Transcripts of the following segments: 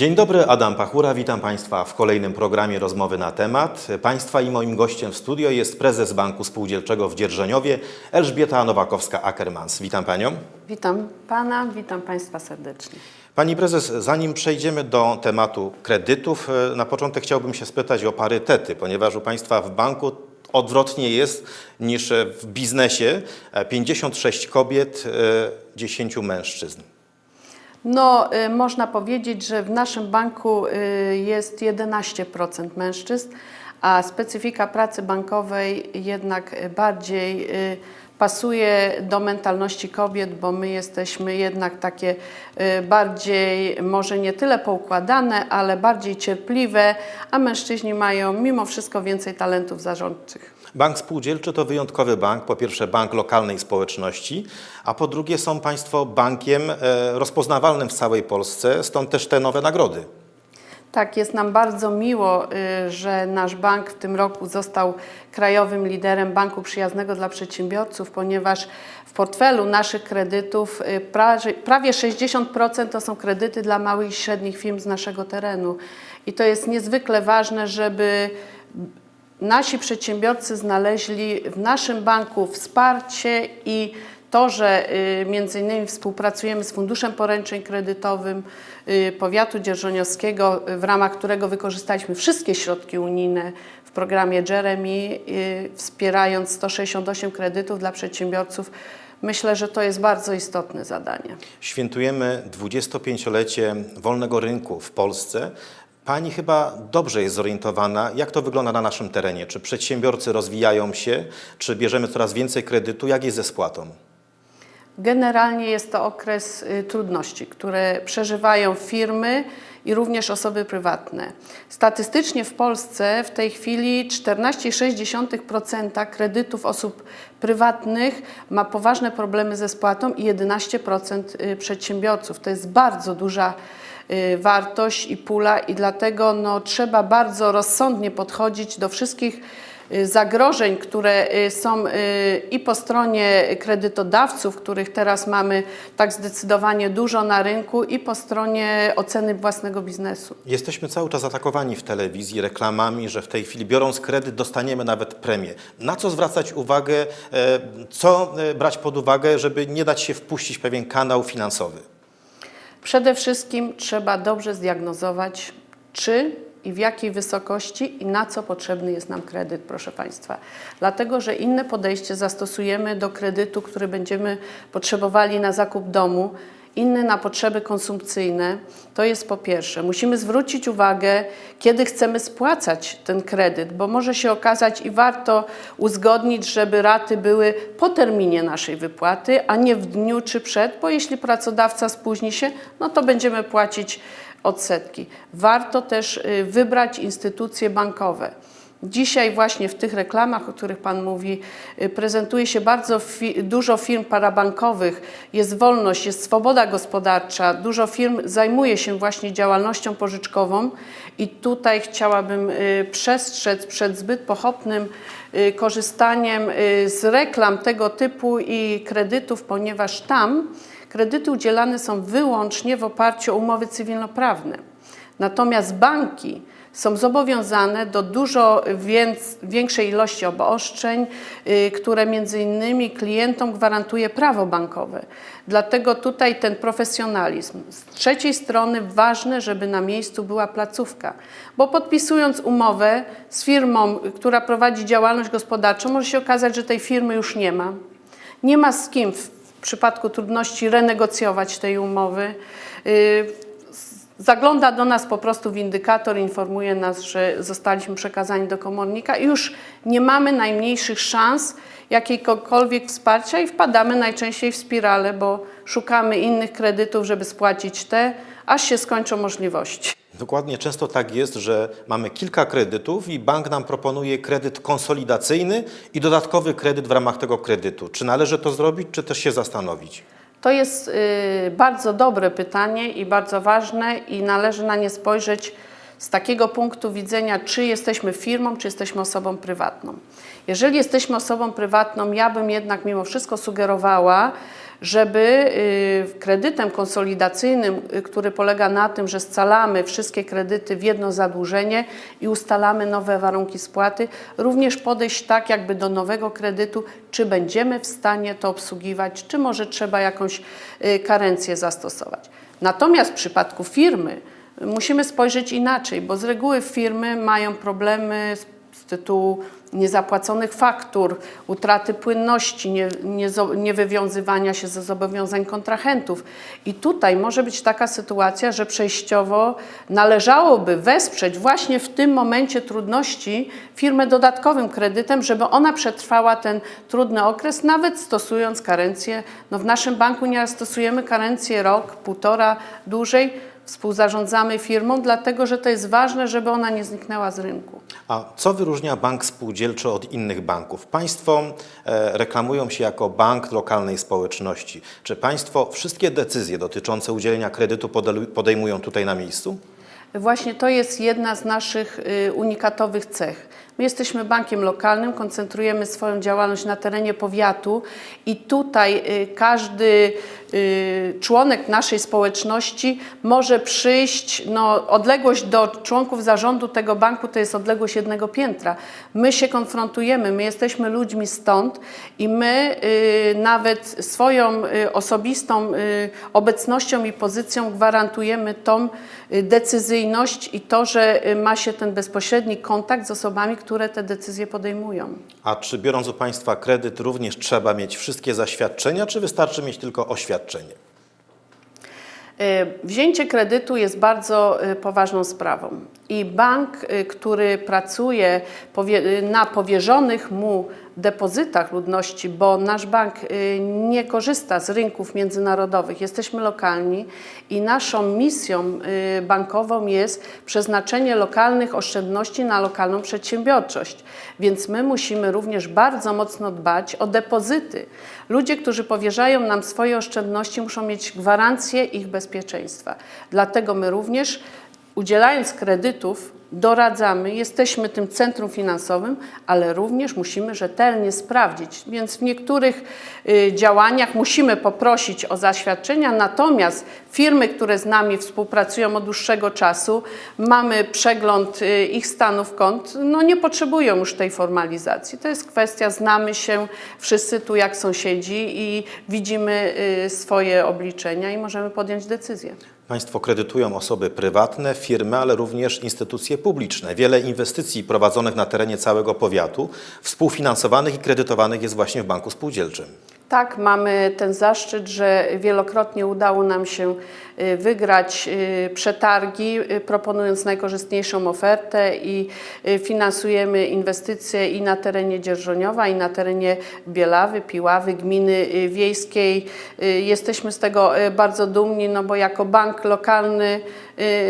Dzień dobry, Adam Pachura, witam Państwa w kolejnym programie Rozmowy na temat. Państwa i moim gościem w studio jest prezes Banku Spółdzielczego w Dzierżoniowie, Elżbieta Nowakowska-Ackermans. Witam Panią. Witam Pana, witam Państwa serdecznie. Pani prezes, zanim przejdziemy do tematu kredytów, e, na początek chciałbym się spytać o parytety, ponieważ u Państwa w banku odwrotnie jest niż e, w biznesie. E, 56 kobiet, e, 10 mężczyzn. No, y, można powiedzieć, że w naszym banku y, jest 11% mężczyzn, a specyfika pracy bankowej jednak bardziej y, pasuje do mentalności kobiet, bo my jesteśmy jednak takie bardziej, może nie tyle poukładane, ale bardziej cierpliwe, a mężczyźni mają mimo wszystko więcej talentów zarządczych. Bank Spółdzielczy to wyjątkowy bank. Po pierwsze, bank lokalnej społeczności, a po drugie, są Państwo bankiem e, rozpoznawalnym w całej Polsce, stąd też te nowe nagrody. Tak, jest nam bardzo miło, y, że nasz bank w tym roku został krajowym liderem banku przyjaznego dla przedsiębiorców, ponieważ w portfelu naszych kredytów y, prawie- prawie 60% to są kredyty dla małych i średnich firm z naszego terenu. I to jest niezwykle ważne, żeby nasi przedsiębiorcy znaleźli w naszym banku wsparcie i to, że y, między innymi współpracujemy z Funduszem Poręczeń Kredytowym y, Powiatu Dzierżoniowskiego, y, w ramach którego wykorzystaliśmy wszystkie środki unijne w programie Jeremy, wspierając 168 kredytów dla przedsiębiorców. Myślę, że to jest bardzo istotne zadanie. Świętujemy 25-lecie wolnego rynku w Polsce. Pani chyba dobrze jest zorientowana, jak to wygląda na naszym terenie. Czy przedsiębiorcy rozwijają się, czy bierzemy coraz więcej kredytu, jak jest ze spłatą? Generalnie jest to okres y, trudności, które przeżywają firmy i również osoby prywatne. Statystycznie w Polsce w tej chwili 14,6% kredytów osób prywatnych ma poważne problemy ze spłatą i 11% y, przedsiębiorców. To jest bardzo duża wartość i pula i dlatego no, trzeba bardzo rozsądnie podchodzić do wszystkich y, zagrożeń, które y, są y, i po stronie kredytodawców, których teraz mamy tak zdecydowanie dużo na rynku, i po stronie oceny własnego biznesu. Jesteśmy cały czas atakowani w telewizji reklamami, że w tej chwili biorąc kredyt dostaniemy nawet premię. Na co zwracać uwagę, e, co e, brać pod uwagę, żeby nie dać się wpuścić w pewien kanał finansowy? Przede wszystkim trzeba dobrze zdiagnozować, czy i w jakiej wysokości i na co potrzebny jest nam kredyt, proszę Państwa. Dlatego, że inne podejście zastosujemy do kredytu, który będziemy potrzebowali na zakup domu, inny na potrzeby konsumpcyjne. To jest po pierwsze. Musimy zwrócić uwagę, kiedy chcemy spłacać ten kredyt, bo może się okazać i warto uzgodnić, żeby raty były po terminie naszej wypłaty, a nie w dniu czy przed, bo jeśli pracodawca spóźni się, no to będziemy płacić odsetki. Warto też y, wybrać instytucje bankowe. Dzisiaj właśnie w tych reklamach, o których Pan mówi, y, prezentuje się bardzo fi dużo firm parabankowych, jest wolność, jest swoboda gospodarcza, dużo firm zajmuje się właśnie działalnością pożyczkową. I tutaj chciałabym y, przestrzec przed zbyt pochopnym y, korzystaniem z reklam tego typu i kredytów, ponieważ tam kredyty udzielane są wyłącznie w oparciu o umowy cywilnoprawne. Natomiast banki są zobowiązane do dużo większej ilości obostrzeń, y, które między innymi klientom gwarantuje prawo bankowe. Dlatego tutaj ten profesjonalizm. Z trzeciej strony ważne, żeby na miejscu była placówka, bo podpisując umowę z firmą, która prowadzi działalność gospodarczą, może się okazać, że tej firmy już nie ma. Nie ma z kim w w przypadku trudności renegocjować tej umowy. Zagląda do nas po prostu windykator, informuje nas, że zostaliśmy przekazani do komornika i już nie mamy najmniejszych szans jakiegokolwiek wsparcia i wpadamy najczęściej w spiralę, bo szukamy innych kredytów, żeby spłacić te, aż się skończą możliwości. Dokładnie, często tak jest, że mamy kilka kredytów i bank nam proponuje kredyt konsolidacyjny i dodatkowy kredyt w ramach tego kredytu. Czy należy to zrobić, czy też się zastanowić? To jest y, bardzo dobre pytanie i bardzo ważne i należy na nie spojrzeć z takiego punktu widzenia, czy jesteśmy firmą, czy jesteśmy osobą prywatną. Jeżeli jesteśmy osobą prywatną, ja bym jednak mimo wszystko sugerowała, żeby y, kredytem konsolidacyjnym, y, który polega na tym, że scalamy wszystkie kredyty w jedno zadłużenie i ustalamy nowe warunki spłaty, również podejść tak jakby do nowego kredytu, czy będziemy w stanie to obsługiwać, czy może trzeba jakąś y, karencję zastosować. Natomiast w przypadku firmy musimy spojrzeć inaczej, bo z reguły firmy mają problemy z, z tytułu niezapłaconych faktur, utraty płynności, nie, nie, niewywiązywania się ze zobowiązań kontrahentów. I tutaj może być taka sytuacja, że przejściowo należałoby wesprzeć właśnie w tym momencie trudności firmę dodatkowym kredytem, żeby ona przetrwała ten trudny okres, nawet stosując karencję. No w naszym banku nieraz stosujemy karencję rok, półtora, dłużej. Współzarządzamy firmą, dlatego że to jest ważne, żeby ona nie zniknęła z rynku. A co wyróżnia bank spółdzielczy od innych banków? Państwo e, reklamują się jako bank lokalnej społeczności. Czy Państwo wszystkie decyzje dotyczące udzielenia kredytu podejmują tutaj na miejscu? Właśnie to jest jedna z naszych y, unikatowych cech. My jesteśmy bankiem lokalnym, koncentrujemy swoją działalność na terenie powiatu i tutaj y, każdy członek naszej społeczności może przyjść, no, odległość do członków zarządu tego banku to jest odległość jednego piętra. My się konfrontujemy, my jesteśmy ludźmi stąd i my y, nawet swoją y, osobistą y, obecnością i pozycją gwarantujemy tą y, decyzyjność i to, że y, ma się ten bezpośredni kontakt z osobami, które te decyzje podejmują. A czy biorąc u Państwa kredyt również trzeba mieć wszystkie zaświadczenia, czy wystarczy mieć tylko oświadczenie? Y, Wzięcie kredytu jest bardzo y, poważną sprawą i bank, y, który pracuje na powierzonych mu depozytach ludności, bo nasz bank y, nie korzysta z rynków międzynarodowych, jesteśmy lokalni i naszą misją y, bankową jest przeznaczenie lokalnych oszczędności na lokalną przedsiębiorczość. Więc my musimy również bardzo mocno dbać o depozyty. Ludzie, którzy powierzają nam swoje oszczędności, muszą mieć gwarancję ich bezpieczeństwa. Dlatego my również, udzielając kredytów, doradzamy, jesteśmy tym centrum finansowym, ale również musimy rzetelnie sprawdzić. Więc w niektórych y, działaniach musimy poprosić o zaświadczenia, natomiast firmy, które z nami współpracują od dłuższego czasu, mamy przegląd y, ich stanów kont, no nie potrzebują już tej formalizacji. To jest kwestia, znamy się wszyscy tu jak sąsiedzi i widzimy y, swoje obliczenia i możemy podjąć decyzję. Państwo kredytują osoby prywatne, firmy, ale również instytucje publiczne. Wiele inwestycji prowadzonych na terenie całego powiatu, współfinansowanych i kredytowanych jest właśnie w Banku Spółdzielczym. Tak, mamy ten zaszczyt, że wielokrotnie udało nam się y, wygrać y, przetargi, y, proponując najkorzystniejszą ofertę i finansujemy inwestycje i na terenie Dzierżoniowa, i na terenie Bielawy, Piławy, gminy wiejskiej. Jesteśmy z tego bardzo dumni, no bo jako bank lokalny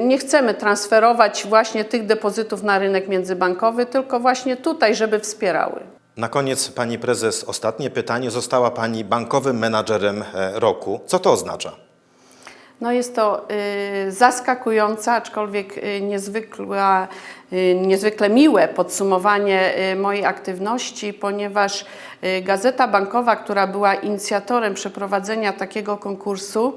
nie chcemy transferować właśnie tych depozytów na rynek międzybankowy, tylko właśnie tutaj, żeby wspierały. Na koniec, Pani Prezes, ostatnie pytanie. Została Pani bankowym menadżerem e, roku. Co to oznacza? No jest to y, zaskakujące, aczkolwiek y, niezwykła, niezwykle miłe podsumowanie y, mojej aktywności, ponieważ y, Gazeta Bankowa, która była inicjatorem przeprowadzenia takiego konkursu,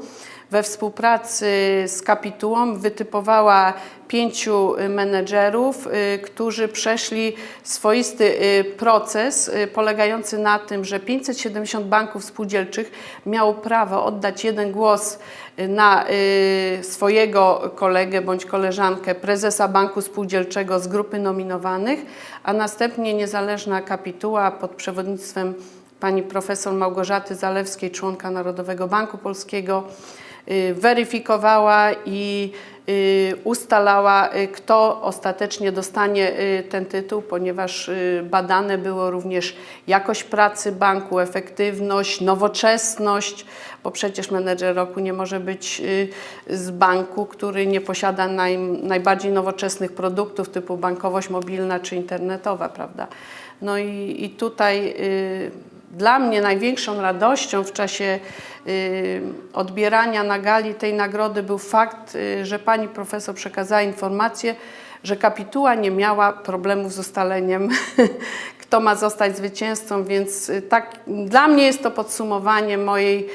we współpracy z Kapitułą wytypowała pięciu y, menedżerów, y, którzy przeszli swoisty y, proces y, polegający na tym, że 570 banków spółdzielczych miało prawo oddać jeden głos y, na y, swojego kolegę bądź koleżankę prezesa banku spółdzielczego z grupy nominowanych, a następnie niezależna kapituła pod przewodnictwem pani profesor Małgorzaty Zalewskiej, członka Narodowego Banku Polskiego, y, weryfikowała i ustalała, y, kto ostatecznie dostanie y, ten tytuł, ponieważ y, badane było również jakość pracy banku, efektywność, nowoczesność, bo przecież menedżer roku nie może być y, z banku, który nie posiada naj, najbardziej nowoczesnych produktów typu bankowość mobilna czy internetowa, prawda? No i, i tutaj y, dla mnie największą radością w czasie y, odbierania na gali tej nagrody był fakt, y, że pani profesor przekazała informację, że kapituła nie miała problemów z ustaleniem, kto ma zostać zwycięzcą, więc y, tak dla mnie jest to podsumowanie mojej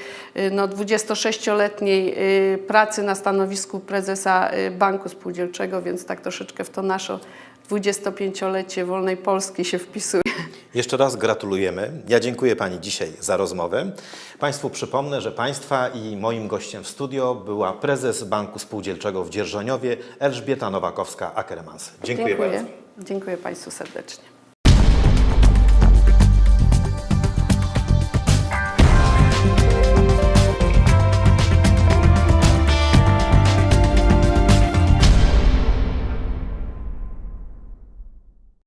no, 26-letniej y, pracy na stanowisku prezesa Banku Spółdzielczego, więc tak troszeczkę w to nasze 25-lecie wolnej Polski się wpisuje. Jeszcze raz gratulujemy. Ja dziękuję Pani dzisiaj za rozmowę. Państwu przypomnę, że Państwa i moim gościem w studio była prezes Banku Spółdzielczego w Dzierżoniowie Elżbieta Nowakowska-Ackermans. Dziękuję, bardzo. Dziękuję Państwu serdecznie.